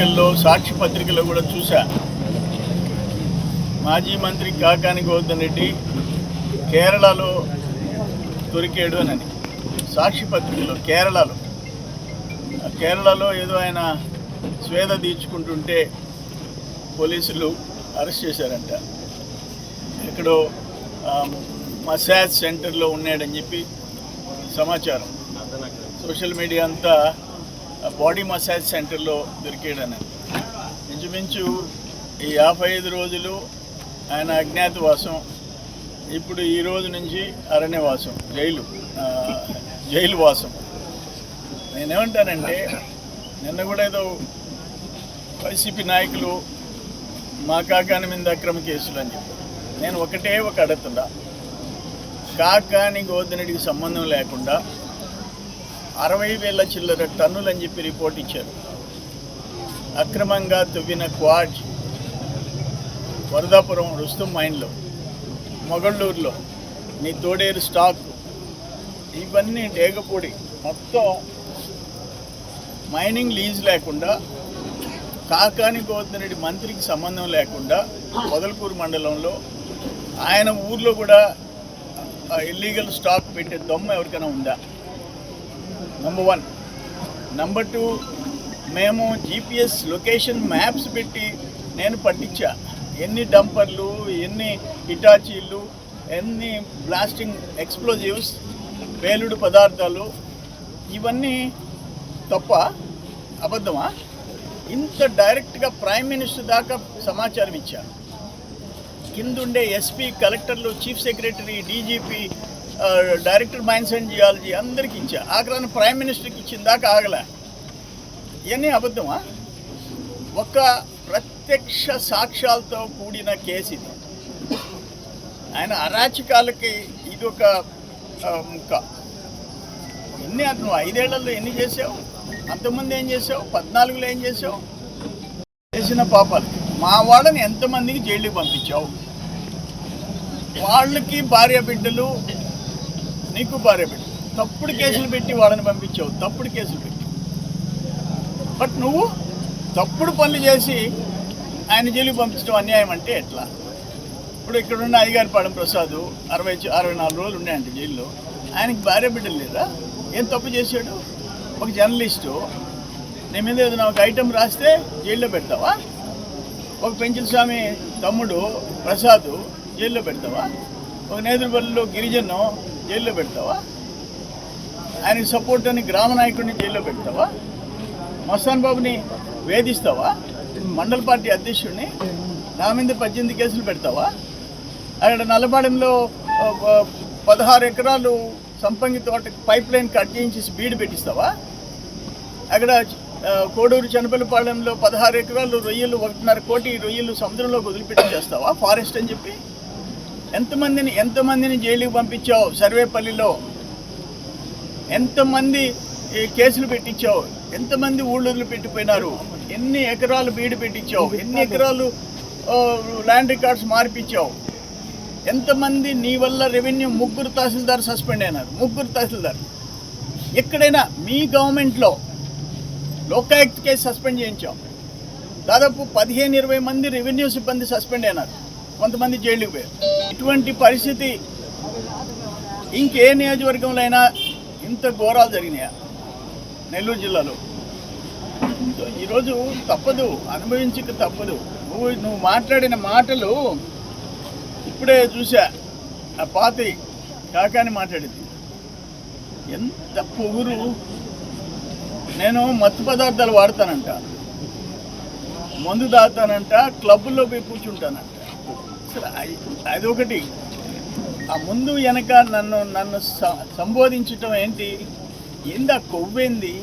పత్రికల్లో సాక్షి పత్రికల్లో కూడా చూశా. మాజీ మంత్రి కాకాని గోవర్ధన్ రెడ్డి కేరళలో దొరికాడు అని సాక్షి పత్రికలో కేరళలో. కేరళలో ఏదో ఆయన స్వేద తీర్చుకుంటుంటే పోలీసులు అరెస్ట్ చేశారంట. ఎక్కడో మసాజ్ సెంటర్లో ఉన్నాడని చెప్పి సమాచారం. సోషల్ మీడియా అంతా బాడీ మసాజ్ సెంటర్లో దొరికాడని. ఇంచుమించు ఈ యాభై ఐదు రోజులు ఆయన అజ్ఞాతవాసం ఇప్పుడు ఈ రోజు నుంచి అరణ్యవాసం జైలు జైలు వాసం. నేనేమంటానంటే నిన్న కూడా ఏదో వైసీపీ నాయకులు మా కాకాని మీద అక్రమ కేసులు అని చెప్పారు నేను ఒకటే ఒక అడుగుతున్నా. కాకాని గోధనడికి సంబంధం లేకుండా అరవై వేల చిల్లర టన్నులు అని చెప్పి రిపోర్ట్ ఇచ్చారు. అక్రమంగా తువ్విన క్వాడ్ వరదాపురం రుస్తుం మైన్లో మొగళ్ళూరులో నీ తోడేరు స్టాక్ ఇవన్నీ డేగపూడి మొత్తం మైనింగ్ లీజ్ లేకుండా కాకాని గోవర్ధనరెడ్డి మంత్రికి సంబంధం లేకుండా పొదలకూరు మండలంలో ఆయన ఊర్లో కూడా ఇల్లీగల్ స్టాక్ పెట్టే దొమ్మ ఎవరికైనా ఉందా? నంబర్ వన్ నెంబర్ టూ మేము జీపీఎస్ లొకేషన్ మ్యాప్స్ పెట్టి నేను పట్టించా. ఎన్ని డంపర్లు ఎన్ని ఇటాచీలు ఎన్ని బ్లాస్టింగ్ ఎక్స్ప్లోజివ్స్ పేలుడు పదార్థాలు ఇవన్నీ తప్ప అబద్ధమా? ఇంత డైరెక్ట్గా ప్రైమ్ మినిస్టర్ దాకా సమాచారం ఇచ్చాను కిందుండే ఎస్పీ కలెక్టర్లు chief secretary DGP director mines and geology అందరికి ఇచ్చా. ఆఖరాన్ని ప్రైమ్ మినిస్టర్కి ఇచ్చిన దాకా ఆగలే. ఇవన్నీ అబద్ధమా? ఒక ప్రత్యక్ష సాక్ష్యాలతో కూడిన కేసు ఇది. ఆయన అరాచకాలకి ఇది ఒక ముక్క. ఎన్ని నువ్వు ఐదేళ్ళలో ఎన్ని చేసావు? అంతకుముందు ఏం చేసావు? పద్నాలుగులో ఏం చేసావు? చేసిన పాపాలు మా వాళ్ళని ఎంతమందికి జైలుకి పంపించావు? వాళ్ళకి భార్య బిడ్డలు నీకు భార్య బిడ్డలు. తప్పుడు కేసులు పెట్టి వాళ్ళని పంపించావు తప్పుడు కేసులు పెట్టి. బట్ నువ్వు తప్పుడు పనులు చేసి ఆయన జైలుకి పంపించడం అన్యాయం అంటే ఎట్లా? ఇప్పుడు ఇక్కడున్న అయ్యగారిపాడెం ప్రసాద్ అరవై అరవై నాలుగు రోజులు ఉన్నాయంట జైల్లో. ఆయనకి భార్య బిడ్డలు లేదా ఏం తప్పు చేశాడు? ఒక జర్నలిస్టు. నీ మీద ఏదైనా ఒక ఐటెం రాస్తే జైల్లో పెడతావా? ఒక పెంచిన స్వామి తమ్ముడు ప్రసాద్ జైల్లో పెడతావా? ఒక నేతృపల్లిలో గిరిజను జైల్లో పెడతావా? ఆయనకి సపోర్ట్ అని గ్రామ నాయకుడిని జైల్లో పెడతావా? మస్తాన్ బాబుని వేధిస్తావా? మండల పార్టీ అధ్యక్షుడిని నా మీద పద్దెనిమిది కేసులు పెడతావా? అక్కడ నల్లపాడెంలో పదహారు ఎకరాలు సంపంగి తోట పైప్ లైన్ కట్ చేయించేసి బీడు పెట్టిస్తావా? అక్కడ కోడూరు చనపల్లిపాళెంలో పదహారు ఎకరాలు రొయ్యలు ఒకటిన్నర కోటి రొయ్యలు సముద్రంలోకి వదిలిపెట్టి చేస్తావా? ఫారెస్ట్ అని చెప్పి? ఎంతమందిని ఎంతమందిని జైలుకి పంపించావు సర్వేపల్లిలో? ఎంతమంది ఈ కేసులు పెట్టించావు? ఎంతమంది ఊళ్ళు వదిలిపెట్టిపోయినారు ఎన్ని ఎకరాలు బీడు పెట్టించావు? ఎన్ని ఎకరాలు ల్యాండ్ రికార్డ్స్ మార్పిచ్చావు? ఎంతమంది నీ వల్ల రెవెన్యూ ముగ్గురు తహసీల్దార్ సస్పెండ్ అయినారు? ముగ్గురు తహసీల్దార్. ఎక్కడైనా మీ గవర్నమెంట్లో లోకాయుక్త కేసు సస్పెండ్ చేయించాం. దాదాపు పదిహేను ఇరవై మంది రెవెన్యూ సిబ్బంది సస్పెండ్ అయినారు. కొంతమంది జైలుకి పోయారు. ఇటువంటి పరిస్థితి ఇంకే నియోజకవర్గంలో అయినా ఇంత ఘోరాలు జరిగినాయా? నెల్లూరు జిల్లాలో. ఈరోజు తప్పదు అనుభవించక తప్పదు. నువ్వు నువ్వు మాట్లాడిన మాటలు ఇప్పుడే చూసా ఆ పాతి కాకాని మాట్లాడింది. ఎంత పొగురు నేను మత్తు పదార్థాలు వాడతానంట. మందు దాతానంట క్లబ్లో పోయి కూర్చుంటానంట. అసలు అది- అదొకటి. ఆ ముందు వెనక నన్ను నన్ను స- సంబోధించటం ఏంటి? ఏంది కొవ్వేంది?